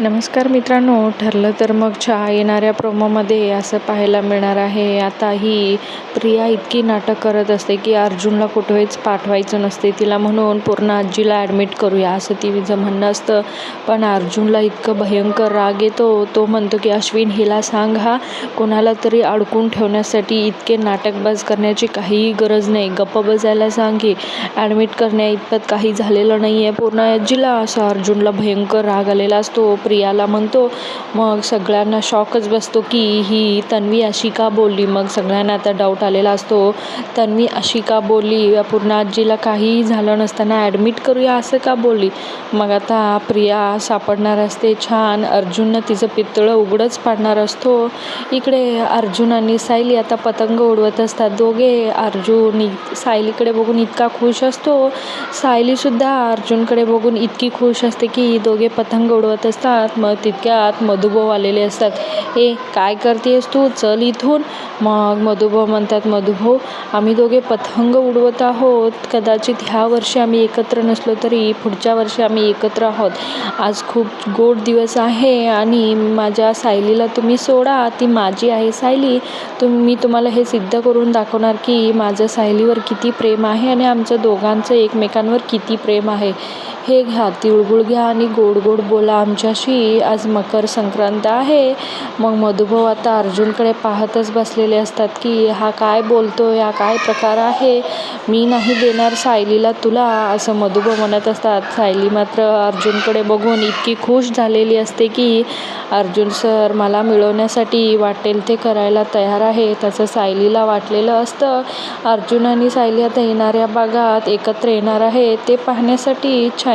नमस्कार मित्रांनो ठरलं तर मग छा येणाऱ्या प्रोमोमध्ये असं पाहायला मिळणार आहे. आता ही प्रिया इतकी नाटक करत असते की अर्जुनला कुठेच पाठवायचं नसते. तिला म्हणून पूर्ण आजीला ॲडमिट करूया असं तिचं म्हणणं असतं. पण अर्जुनला इतकं भयंकर राग येतो तो म्हणतो की अश्विन हिला सांग हा कोणाला तरी अडकून ठेवण्यासाठी इतके नाटकबाज करण्याची काहीही गरज नाही. गप्प बजायला सांग की ॲडमिट करण्या इतपत काही झालेलं नाही आहे पूर्ण आजीला असं अर्जुनला भयंकर राग आलेला असतो. प्रियाला म्हणतो मग सगळ्यांना शॉकच बसतो की ही तन्वी अशी का बोलली? मग सगळ्यांना आता डाऊट आलेला असतो. तन्वी अशी का बोलली? पूर्ण आजीला काहीही झालं नसताना ॲडमिट करूया असं का बोलली? मग आता प्रिया सापडणार असते. छान. अर्जुननं तिचं पितळं उघडंच पाडणार असतो. इकडे अर्जुन आणि सायली आता पतंग उडवत असतात. दोघे अर्जुन सायलीकडे बघून इतका खुश असतो. सायलीसुद्धा अर्जुनकडे बघून इतकी खुश असते की दोघे पतंग उडवत असतात. मग तितक्यात मधुभाऊ आलेले असतात. ए काय करतेस तू? चल इथून. मग मधुभाऊ म्हणतात मधुभाऊ आम्ही दोघे पतंग उडवत आहोत. कदाचित ह्या वर्षी आम्ही एकत्र नसलो तरी पुढच्या वर्षी आम्ही एकत्र आहोत. आज खूप गोड दिवस आहे आणि माझ्या सायलीला तुम्ही सोडा. ती माझी आहे सायली. तुम मी तुम्हाला हे सिद्ध करून दाखवणार की माझं सायलीवर किती प्रेम आहे आणि आमचं दोघांचं एकमेकांवर किती प्रेम आहे. हे घ्या तिळगुळ घ्या आणि गोड गोड बोला आमच्याशी. आज मकर संक्रांत आहे. मग मधुभाऊ आता अर्जुनकडे पाहतच बसलेले असतात की हा काय बोलतो हा काय प्रकार आहे? मी नाही देणार सायलीला तुला असं मधुभाऊ म्हणत असतात. सायली मात्र अर्जुनकडे बघून इतकी खुश झालेली असते की अर्जुन सर मला मिळवण्यासाठी वाटेल ते करायला तयार आहे. त्याचं सायलीला वाटलेलं असतं. अर्जुन आणि सायली आता येणाऱ्या भागात एकत्र येणार आहे ते पाहण्यासाठी छान